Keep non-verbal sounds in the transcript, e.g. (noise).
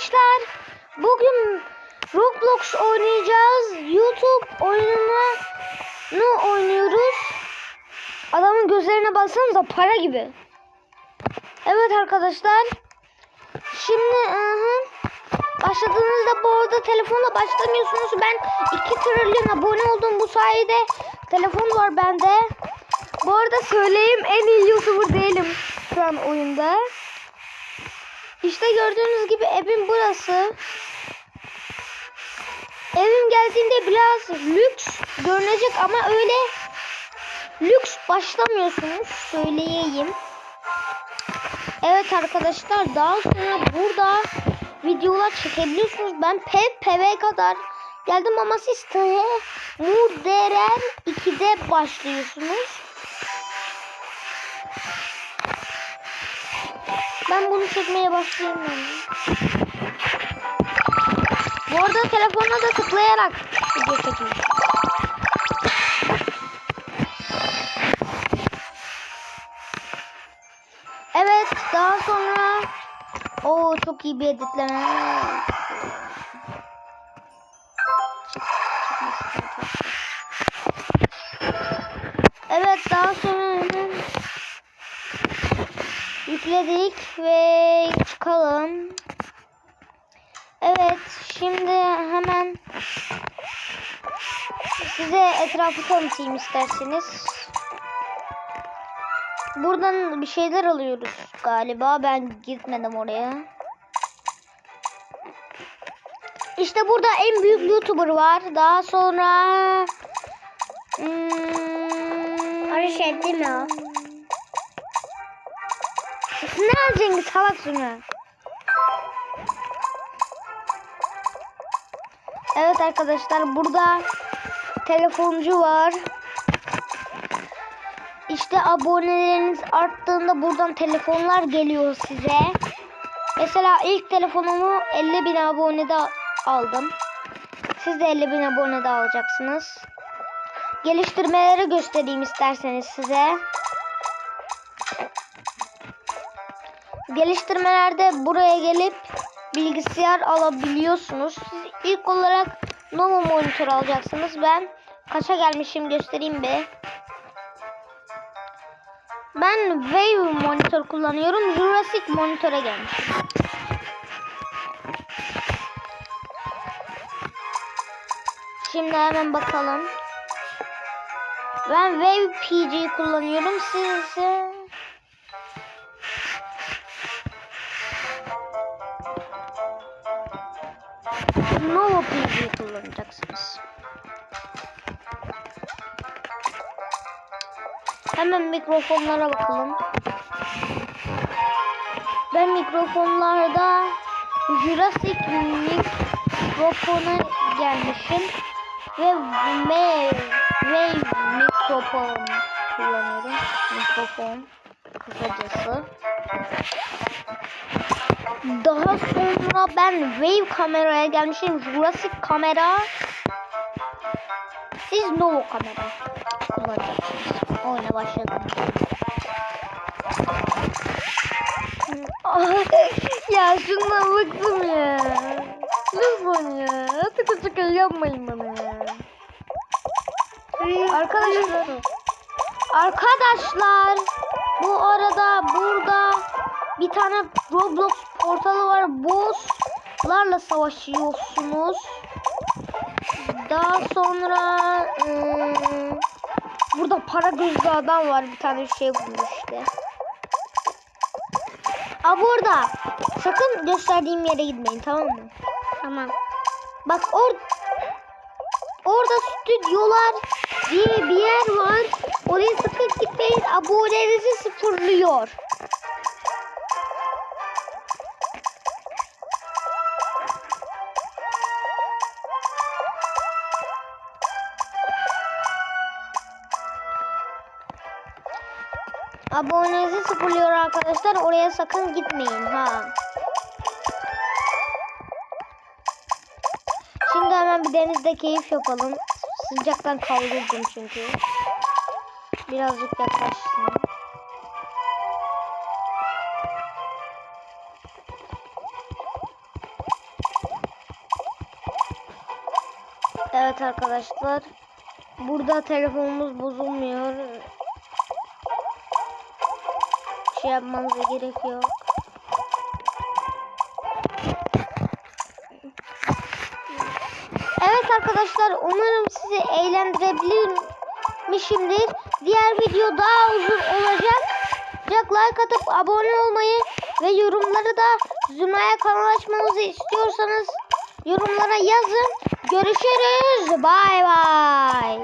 Arkadaşlar bugün Roblox oynayacağız. YouTube oyununu oynuyoruz. Adamın gözlerine baksanıza para gibi. Evet arkadaşlar. Şimdi ıhı, başladığınızda bu arada telefonla başlamıyorsunuz. Ben 2 trilyon abone oldum bu sayede. Telefon var bende. Bu arada söyleyeyim en iyi YouTuber değilim şu an oyunda. İşte gördüğünüz gibi evim burası. Evim geldiğinde biraz lüks görünecek ama öyle lüks başlamıyorsunuz söyleyeyim. Evet arkadaşlar daha sonra burada videolar çekebiliyorsunuz. Ben PvP kadar geldim ama siz Murderen 2'de başlıyorsunuz. Ben bunu çekmeye başlayayım ben. Bu arada telefonla da tıklayarak video çekiyorum. Evet daha sonra o çok iyi bir editleme. Evet daha sonra yükledik ve çıkalım. Evet şimdi hemen size etrafı tanıtayım isterseniz. Buradan bir şeyler alıyoruz galiba. Ben gitmedim oraya. İşte burada en büyük YouTuber var. Daha sonra... Hmm, Arı şey değil mi o? Ne alacaksın salak şunu? Evet arkadaşlar burada telefoncu var. İşte aboneleriniz arttığında buradan telefonlar geliyor size. Mesela ilk telefonumu 50 bin abonede aldım. Siz de 50 bin abonede alacaksınız. Geliştirmeleri göstereyim isterseniz size. Geliştirmelerde buraya gelip bilgisayar alabiliyorsunuz. Siz ilk olarak Nova monitör alacaksınız. Ben kaça gelmişim göstereyim bir. Ben Wave monitör kullanıyorum. Jurassic monitöre gelmişim. Şimdi hemen bakalım. Ben Wave PG kullanıyorum. Siz ise Nova PG kullanacaksınız. Hemen mikrofonlara bakalım. Ben mikrofonlarda Jurassic mikrofona gelmişim ve Wave, Wave mikrofon kullanıyorum. Mikrofon kısacası. Daha sonra ben Wave kameraya gelmişim. Jurassic kamera. Siz Novo kamera kullanacaksınız. Oyuna başladım. (laughs) ya şundan bıktım ya. Lütfen ya. Artık açık yapmayın bana ya. Arkadaşlar. Arkadaşlar. Bu arada burada bir tane Roblox portalı var. Bosslarla savaşıyorsunuz. Daha sonra ıı, burada para gözlü adam var. Bir tane şey bulmuş işte. Aa burada. Sakın gösterdiğim yere gitmeyin tamam mı? Tamam. Bak or orada stüdyolar diye bir yer var. Oraya sakın gitmeyin. Abonenizi sıfırlıyor. Abonenizi sıfırlıyor arkadaşlar. Oraya sakın gitmeyin ha. Şimdi hemen bir denizde keyif yapalım. Sıcaktan kavruldum çünkü. Birazcık yaklaşsın. Evet arkadaşlar. Burada telefonumuz bozulmuyor. Şey yapmanıza gerek yok. Evet arkadaşlar umarım sizi eğlendirebilmişimdir. Diğer video daha uzun olacak. Like atıp abone olmayı ve yorumları da Zümra'ya kanal açmamızı istiyorsanız yorumlara yazın. Görüşürüz. Bay bay.